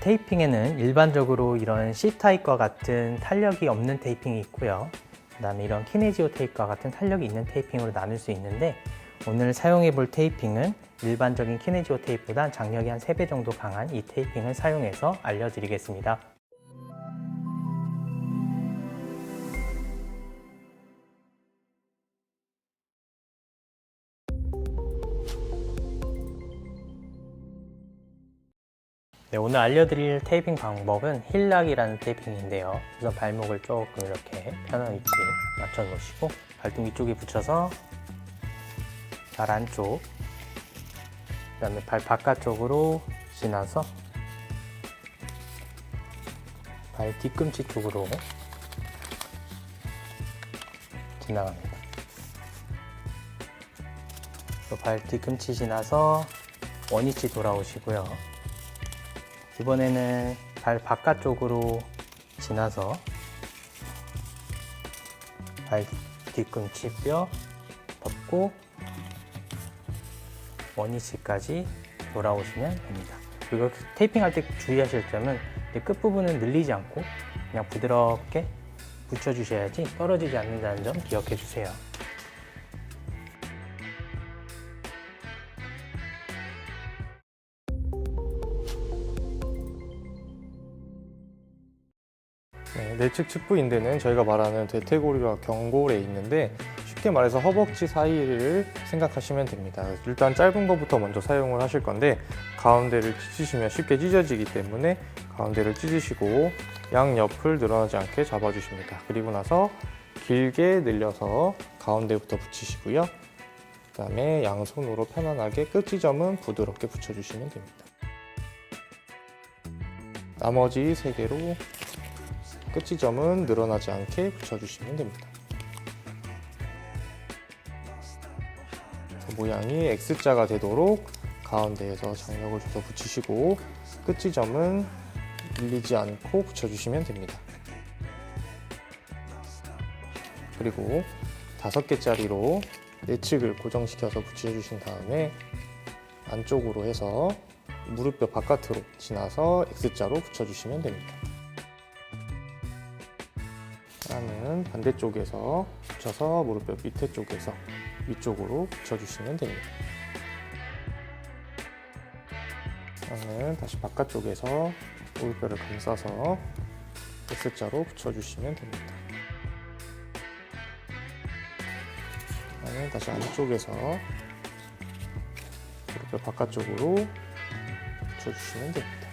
테이핑에는 일반적으로 이런 C타입과 같은 탄력이 없는 테이핑이 있고요. 그 다음에 이런 키네지오 테이프와 같은 탄력이 있는 테이핑으로 나눌 수 있는데 오늘 사용해 볼 테이핑은 일반적인 키네지오 테이프보다 장력이 한 3배 정도 강한 이 테이핑을 사용해서 알려드리겠습니다. 네, 오늘 알려드릴 테이핑 방법은 힐락이라는 테이핑인데요. 우선 발목을 조금 이렇게 편한 위치에 맞춰 놓으시고 발등 위쪽에 붙여서 발 안쪽 그 다음에 발 바깥쪽으로 지나서 발 뒤꿈치 쪽으로 지나갑니다. 또 발 뒤꿈치 지나서 원위치 돌아오시고요. 이번에는 발 바깥쪽으로 지나서 발 뒤꿈치 뼈 덮고 원위치까지 돌아오시면 됩니다. 그리고 테이핑 할 때 주의하실 점은 이 끝부분은 늘리지 않고 그냥 부드럽게 붙여주셔야지 떨어지지 않는다는 점 기억해 주세요. 내측 측부 인대는 저희가 말하는 대퇴골과 경골에 있는데 쉽게 말해서 허벅지 사이를 생각하시면 됩니다. 일단 짧은 것부터 먼저 사용을 하실 건데 가운데를 찢으시면 쉽게 찢어지기 때문에 가운데를 찢으시고 양옆을 늘어나지 않게 잡아주십니다. 그리고 나서 길게 늘려서 가운데부터 붙이시고요. 그 다음에 양손으로 편안하게 끝 지점은 부드럽게 붙여주시면 됩니다. 나머지 세 개로 끝 지점은 늘어나지 않게 붙여주시면 됩니다. 모양이 X자가 되도록 가운데에서 장력을 줘서 붙이시고 끝 지점은 밀리지 않고 붙여주시면 됩니다. 그리고 다섯 개짜리로 내측을 고정시켜서 붙여주신 다음에 안쪽으로 해서 무릎뼈 바깥으로 지나서 X자로 붙여주시면 됩니다. 하나는 반대쪽에서 붙여서 무릎뼈 밑에 쪽에서 위쪽으로 붙여주시면 됩니다. 하나는 다시 바깥쪽에서 무릎뼈를 감싸서 X자로 붙여주시면 됩니다. 하나는 다시 안쪽에서 무릎뼈 바깥쪽으로 붙여주시면 됩니다.